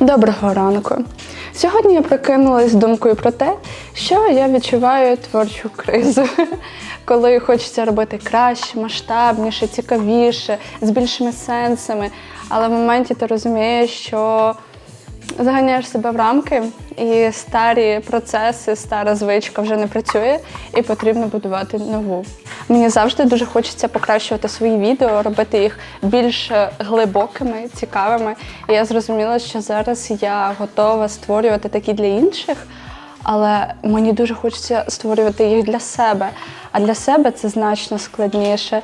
Доброго ранку. Сьогодні я прокинулась думкою про те, що я відчуваю творчу кризу, коли хочеться робити краще, масштабніше, цікавіше, з більшими сенсами. Але в моменті ти розумієш, що заганяєш себе в рамки, і старі процеси, стара звичка вже не працює, і потрібно будувати нову. Мені завжди дуже хочеться покращувати свої відео, робити їх більш глибокими, цікавими. І я зрозуміла, що зараз я готова створювати такі для інших, але мені дуже хочеться створювати їх для себе. А для себе це значно складніше.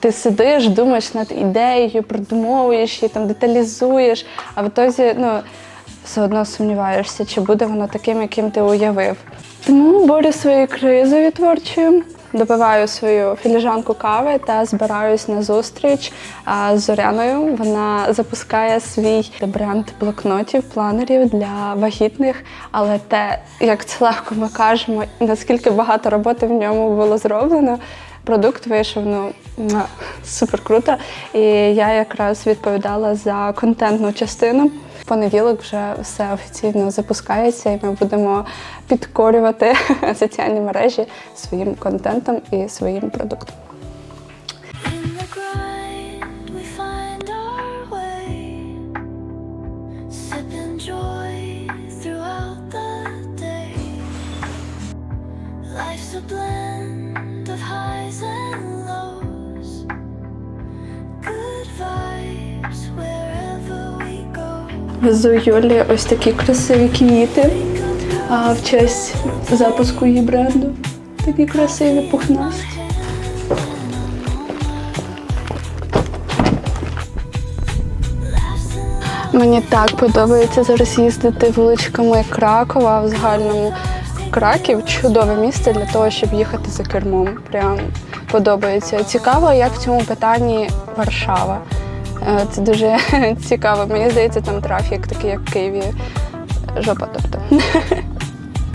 Ти сидиш, думаєш над ідеєю, продумовуєш її, там деталізуєш, а в ітозі, ну все одно сумніваєшся, чи буде воно таким, яким ти уявив. Тому борю своєю кризою творчою, допиваю свою філіжанку кави та збираюсь на зустріч з Зоряною. Вона запускає свій бренд блокнотів, планерів для вагітних, але те, як це легко ми кажемо, наскільки багато роботи в ньому було зроблено. Продукт вийшов ну супер круто. І я якраз відповідала за контентну частину. В понеділок вже все офіційно запускається, і ми будемо підкорювати соціальні мережі своїм контентом і своїм продуктом. Везу Юлі ось такі красиві квіти а, в честь запуску її бренду. Такі красиві пухнасті. Мені так подобається зараз їздити вуличками Кракова в загальному. Краків чудове місце для того, щоб їхати за кермом. Прям подобається. Цікаво, як в цьому питанні Варшава. Е, Це дуже цікаво. Мені здається, там трафік такий, як в Києві. Жопа, тобто.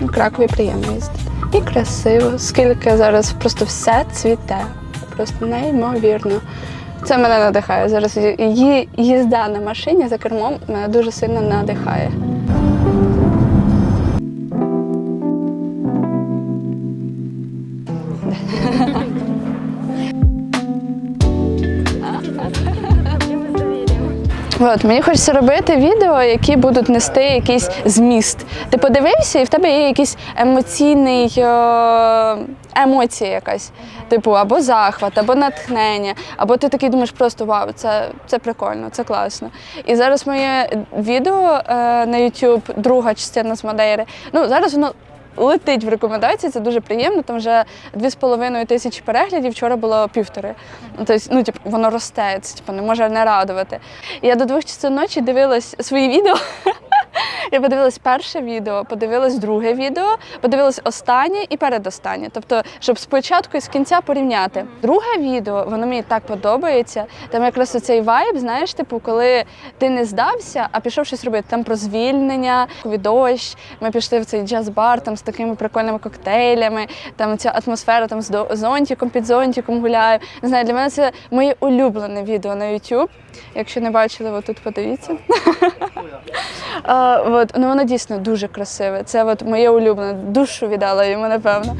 В Кракові приємно їздити. І красиво, скільки зараз просто все цвіте. Просто неймовірно. Це мене надихає. Зараз їзда на машині за кермом мене дуже сильно надихає. От, мені хочеться робити відео, які будуть нести якийсь зміст. Ти подивився, і в тебе є якийсь емоційний е, емоція якась. Типу, або захват, або натхнення, або ти такий думаєш просто вау, це, це прикольно, це класно. І зараз моє відео е, на YouTube, друга частина з Мадейри, ну зараз воно летить в рекомендації, це дуже приємно. Там вже 2,5 тисячі переглядів, вчора було півтори. Тобто, ну, типу, воно росте, це типу, не може не радувати. Я до двох часов ночі дивилась свої відео. Я подивилась перше відео, подивилась друге відео, подивилась останнє і передостаннє. Тобто, щоб спочатку і з кінця порівняти. Друге відео, воно мені так подобається. Там якраз оцей вайб, знаєш, типу, коли ти не здався, а пішов щось робити. Там про звільнення, дощ. Ми пішли в цей джаз-бар там з такими прикольними коктейлями. Там ця атмосфера там з зонтиком, під зонтиком гуляю. Не знаю, для мене це моє улюблене відео на YouTube. Якщо не бачили, ви тут подивіться. А, от, ну воно дійсно дуже красиве. Це от моє улюблене. Душу віддала йому, напевно.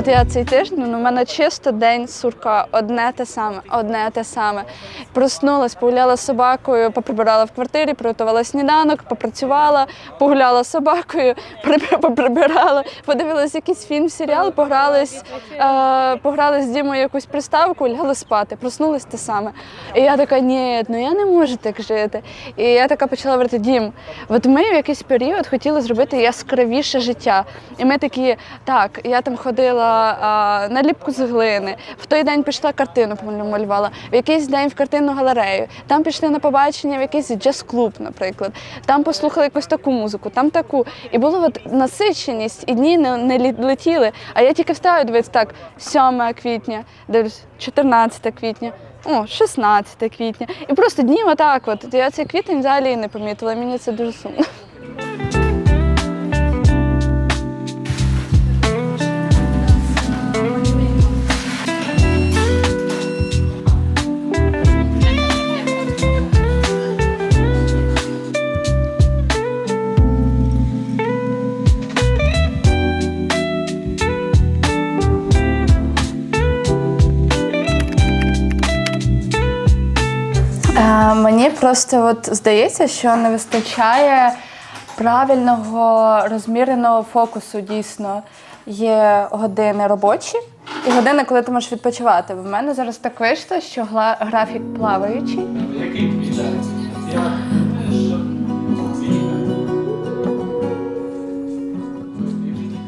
От я цей тиждень, ну, у мене чисто день сурка, одне те саме, одне те саме. Проснулась, погуляла з собакою, поприбирала в квартирі, приготувала сніданок, попрацювала, погуляла з собакою, поприбирала, подивилась якийсь фільм, серіал, погрались, е, пограли з Дімою якусь приставку, лягли спати, проснулась те саме. І я така, ні, ну я не можу так жити. І я така почала говорити, Дім, от ми в якийсь період хотіли зробити яскравіше життя. І ми такі, так, я там ходила а, наліпку з глини. В той день пішла картину малювала, в якийсь день в картинну галерею. Там пішли на побачення в якийсь джаз-клуб, наприклад. Там послухали якусь таку музику, там таку. І була от насиченість, і дні не, не летіли. А я тільки встаю, дивиться так, 7 квітня, дивлюсь, 14 квітня. О, 16 квітня. І просто дні отак. От. Я цей квітень взагалі не помітила. Мені це дуже сумно. Просто от здається, що не вистачає правильного розміреного фокусу. Дійсно, є години робочі і години, коли ти можеш відпочивати. В мене зараз так вийшло, що гла- графік плаваючий.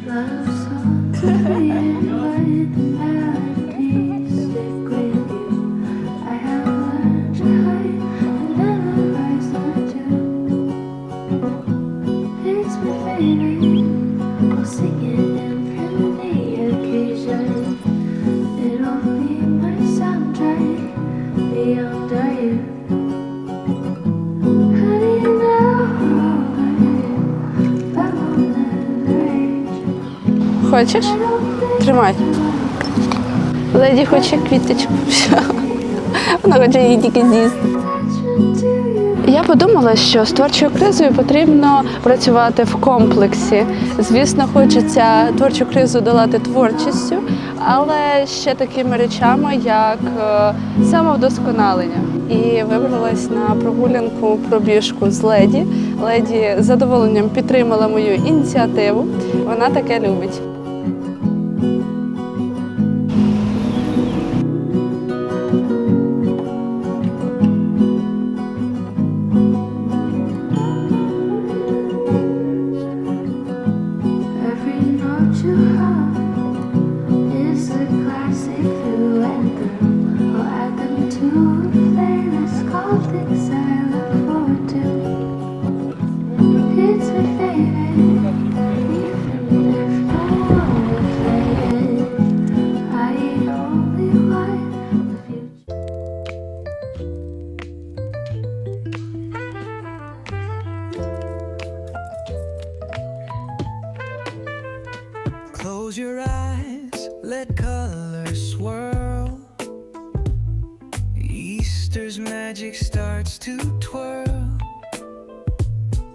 Love songs хоче квіточку. Вона хоче її тільки з'їсти. Я подумала, що з творчою кризою потрібно працювати в комплексі. Звісно, хочеться творчу кризу долати творчістю, але ще такими речами, як е, самовдосконалення. І вибралась на прогулянку пробіжку з леді. Леді з задоволенням підтримала мою ініціативу. Вона таке любить. Let colors swirl. Easter's magic starts to twirl.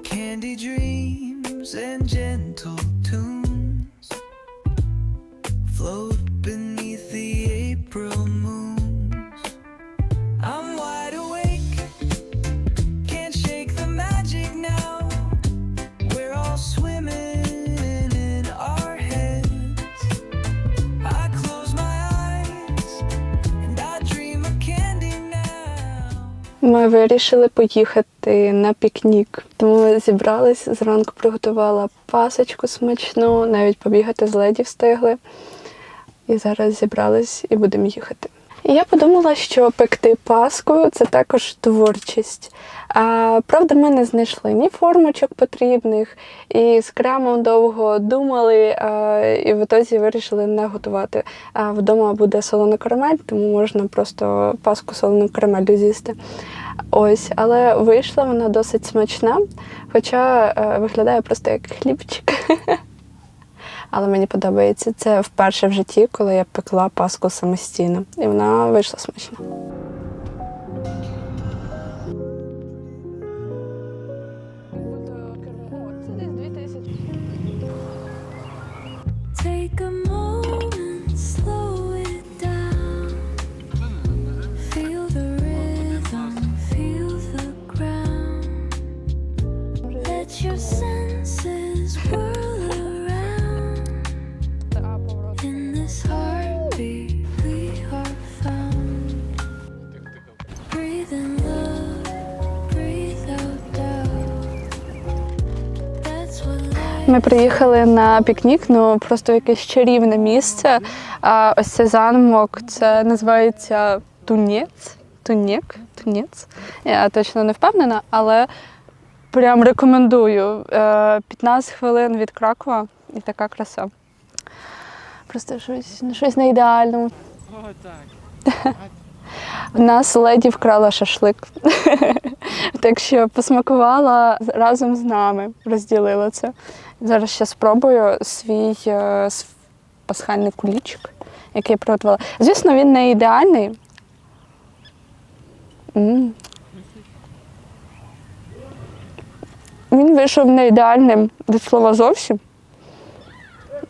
Candy dreams and gentle tunes float Ми вирішили поїхати на пікнік. Тому ми зібрались зранку, приготувала пасочку смачну, навіть побігати з леді встигли. І зараз зібрались і будемо їхати. І я подумала, що пекти паску це також творчість. А, правда, ми не знайшли ні формочок потрібних, і з кремом довго думали, а, і в ітозі вирішили не готувати. А вдома буде солона карамель, тому можна просто паску солену карамелю з'їсти. Ось, але вийшла вона досить смачна, хоча е, виглядає просто як хлібчик. Але мені подобається це вперше в житті, коли я пекла паску самостійно, і вона вийшла смачна. Ми приїхали на пікнік, ну просто якесь чарівне місце. А ось цей замок це називається Тунець. Тунєк, Тунець. Я точно не впевнена, але прям рекомендую. Е, 15 хвилин від Кракова і така краса. Просто щось, ну, щось не ідеальному. О, так. Нас леді вкрала шашлик. так що посмакувала разом з нами, розділила це. Зараз ще спробую свій е, пасхальний кулічик, який я приготувала. Звісно, він не ідеальний. М. Він вийшов не ідеальним від слова зовсім.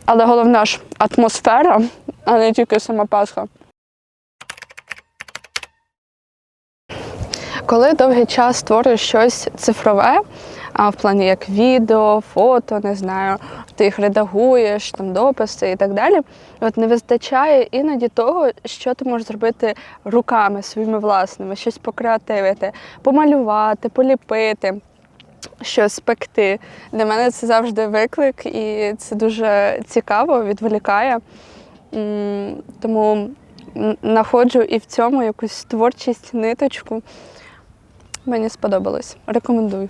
Але головна ж атмосфера, а не тільки сама Пасха. Коли довгий час створюєш щось цифрове, а в плані як відео, фото, не знаю, ти їх редагуєш, там дописи і так далі. От не вистачає іноді того, що ти можеш зробити руками своїми власними, щось покреативити, помалювати, поліпити, щось спекти. Для мене це завжди виклик, і це дуже цікаво, відволікає. Тому знаходжу і в цьому якусь творчість, ниточку. Мені сподобалось. Рекомендую.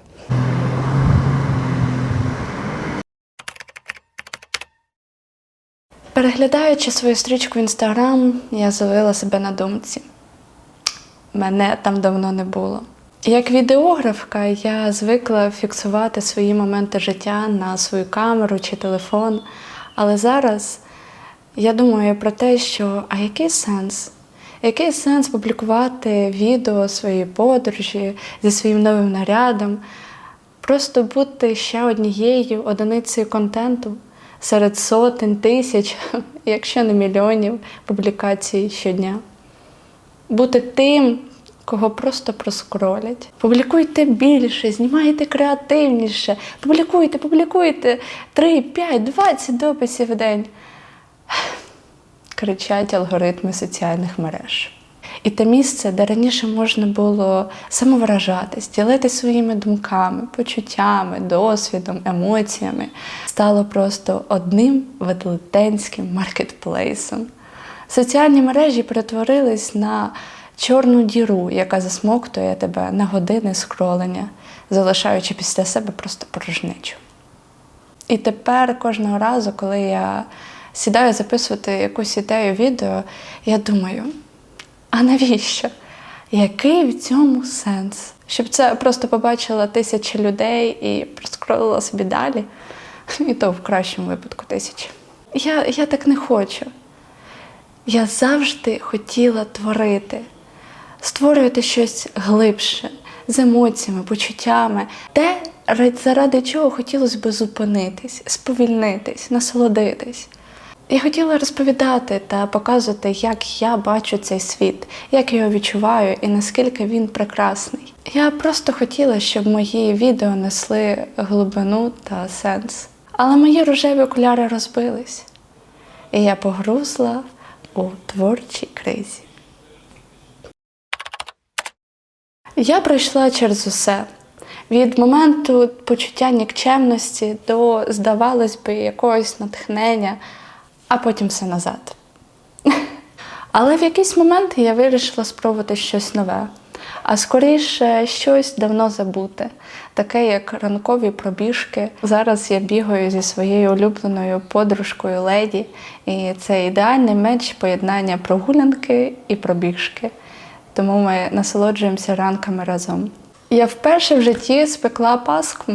Переглядаючи свою стрічку в інстаграм, я зловила себе на думці. Мене там давно не було. Як відеографка, я звикла фіксувати свої моменти життя на свою камеру чи телефон. Але зараз я думаю про те, що а який сенс? Який сенс публікувати відео своєї подорожі зі своїм новим нарядом, просто бути ще однією одиницею контенту серед сотень тисяч, якщо не мільйонів публікацій щодня. Бути тим, кого просто проскролять. Публікуйте більше, знімайте креативніше, публікуйте, публікуйте 3, 5, 20 дописів в день кричать алгоритми соціальних мереж. І те місце, де раніше можна було самовиражатись, ділитися своїми думками, почуттями, досвідом, емоціями, стало просто одним велетенським маркетплейсом. Соціальні мережі перетворились на чорну діру, яка засмоктує тебе на години скролення, залишаючи після себе просто порожнечу. І тепер кожного разу, коли я сідаю записувати якусь ідею відео, я думаю, а навіщо? Який в цьому сенс? Щоб це просто побачила тисяча людей і проскролила собі далі, і то в кращому випадку тисячі. Я, я так не хочу. Я завжди хотіла творити, створювати щось глибше, з емоціями, почуттями, те, заради чого хотілося б зупинитись, сповільнитись, насолодитись. Я хотіла розповідати та показувати, як я бачу цей світ, як його відчуваю і наскільки він прекрасний. Я просто хотіла, щоб мої відео несли глибину та сенс. Але мої рожеві окуляри розбились, і я погрузла у творчій кризі. Я пройшла через усе. Від моменту почуття нікчемності до, здавалось би, якогось натхнення, а потім все назад. Але в якийсь момент я вирішила спробувати щось нове, а скоріше щось давно забуте, таке як ранкові пробіжки. Зараз я бігаю зі своєю улюбленою подружкою леді, і це ідеальний меч поєднання прогулянки і пробіжки. Тому ми насолоджуємося ранками разом. Я вперше в житті спекла паску,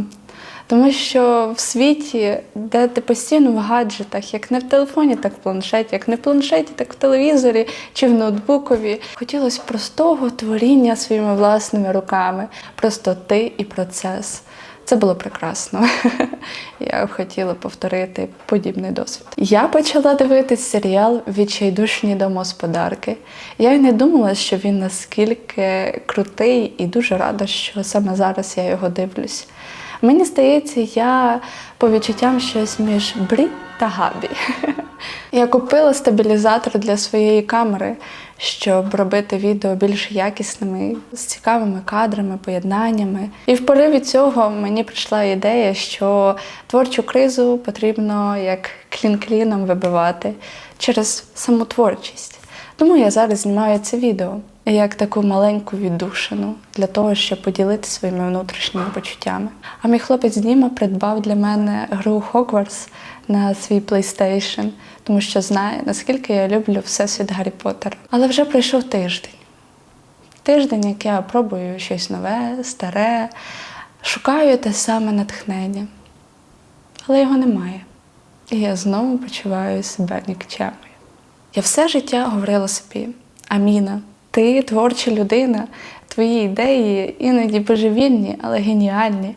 тому що в світі, де ти постійно в гаджетах, як не в телефоні, так в планшеті, як не в планшеті, так в телевізорі чи в ноутбукові, хотілося простого творіння своїми власними руками, простоти і процес. Це було прекрасно. Я хотіла повторити подібний досвід. Я почала дивитись серіал Відчайдушні домогосподарки. Я й не думала, що він наскільки крутий, і дуже рада, що саме зараз я його дивлюсь. Мені здається, я по відчуттям щось між Брі та Габі. Я купила стабілізатор для своєї камери, щоб робити відео більш якісними, з цікавими кадрами, поєднаннями. І в пориві цього мені прийшла ідея, що творчу кризу потрібно як клін-кліном вибивати через саму творчість. Тому я зараз знімаю це відео як таку маленьку віддушину для того, щоб поділитися своїми внутрішніми почуттями. А мій хлопець Діма придбав для мене гру Hogwarts на свій PlayStation, тому що знає, наскільки я люблю всесвіт Гаррі Поттера. Але вже пройшов тиждень. Тиждень, як я пробую щось нове, старе, шукаю те саме натхнення. Але його немає. І я знову почуваю себе нікчемою. Я все життя говорила собі: Аміна, ти творча людина, твої ідеї іноді божевільні, але геніальні,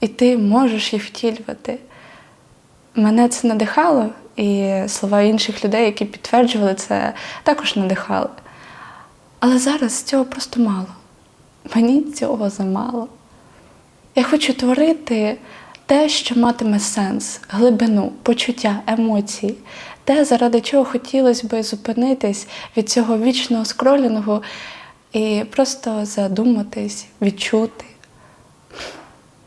і ти можеш їх втілювати. Мене це надихало, і слова інших людей, які підтверджували це, також надихали. Але зараз цього просто мало. Мені цього замало. Я хочу творити те, що матиме сенс, глибину, почуття, емоції, те, заради чого хотілося би зупинитись від цього вічного скролінгу і просто задуматись, відчути,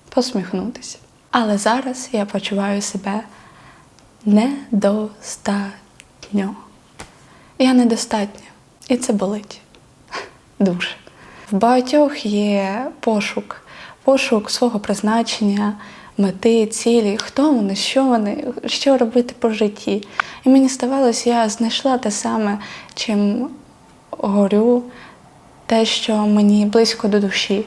посміхнутися. Але зараз я почуваю себе недостатньо. Я недостатня, і це болить дуже. В багатьох є пошук, пошук свого призначення, мети, цілі, хто вони, що вони, що робити по житті. І мені здавалось, я знайшла те саме, чим горю, те, що мені близько до душі.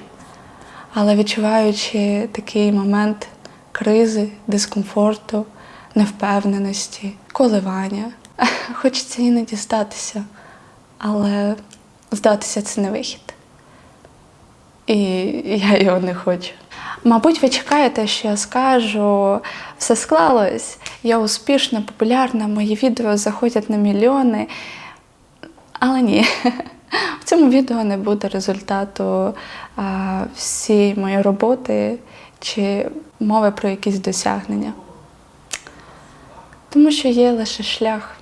Але відчуваючи такий момент кризи, дискомфорту, невпевненості, коливання, хочеться іноді здатися, але здатися це не вихід. І я його не хочу. Мабуть, ви чекаєте, що я скажу, все склалось, я успішна, популярна, мої відео заходять на мільйони. Але ні, в цьому відео не буде результату а, всієї моєї роботи чи мови про якісь досягнення. Тому що є лише шлях,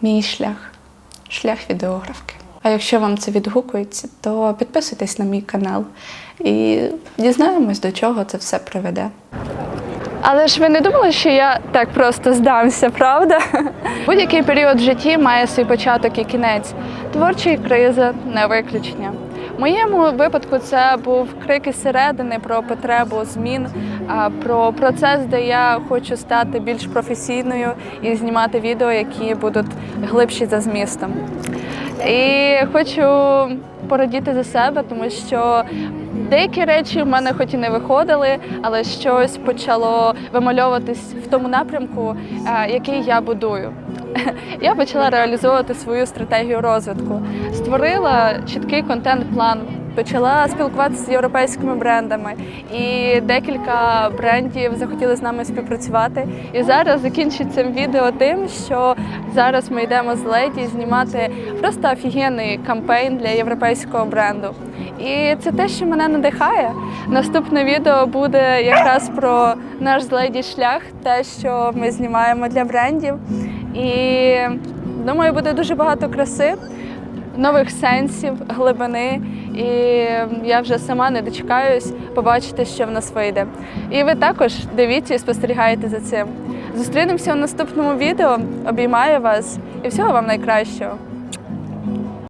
мій шлях, шлях відеографки. А якщо вам це відгукується, то підписуйтесь на мій канал і дізнаємось, до чого це все приведе. Але ж ви не думали, що я так просто здамся, правда? Будь-який період в житті має свій початок і кінець. Творча криза не виключення. В моєму випадку це був крик із середини про потребу змін, про процес, де я хочу стати більш професійною і знімати відео, які будуть глибші за змістом. І хочу порадіти за себе, тому що деякі речі в мене хоч і не виходили, але щось почало вимальовуватись в тому напрямку, е, який я будую. Я почала реалізовувати свою стратегію розвитку, створила чіткий контент-план. Почала спілкуватися з європейськими брендами, і декілька брендів захотіли з нами співпрацювати. І зараз закінчиться відео тим, що зараз ми йдемо з леді знімати просто офігенний кампейн для європейського бренду. І це те, що мене надихає. Наступне відео буде якраз про наш з леді шлях, те, що ми знімаємо для брендів. І думаю, буде дуже багато краси нових сенсів, глибини, і я вже сама не дочекаюсь побачити, що в нас вийде. І ви також дивіться і спостерігайте за цим. Зустрінемося у наступному відео. Обіймаю вас і всього вам найкращого.